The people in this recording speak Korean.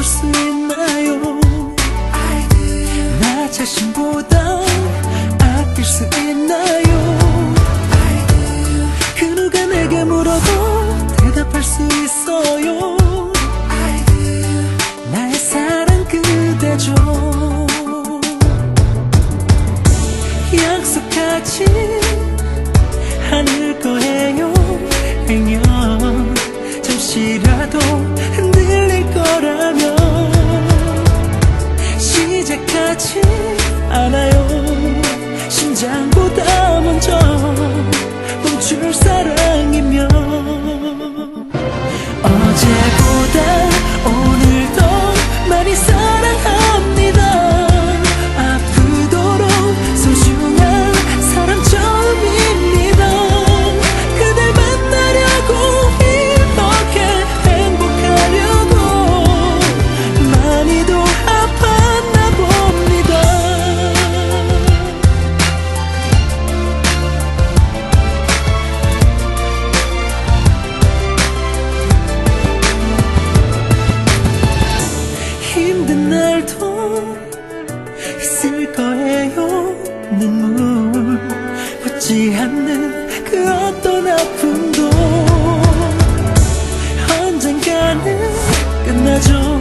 해볼 수 있나요? 나 자신보다 아낄 수 있나요? 그 누가 내게 물어도 대답할 수 있어요? 나의 사랑 그대죠. 약속하지 않을 힘든 날도 있을 거예요 눈물. 붙지 않는 그 어떤 아픔도 언젠가는 끝나죠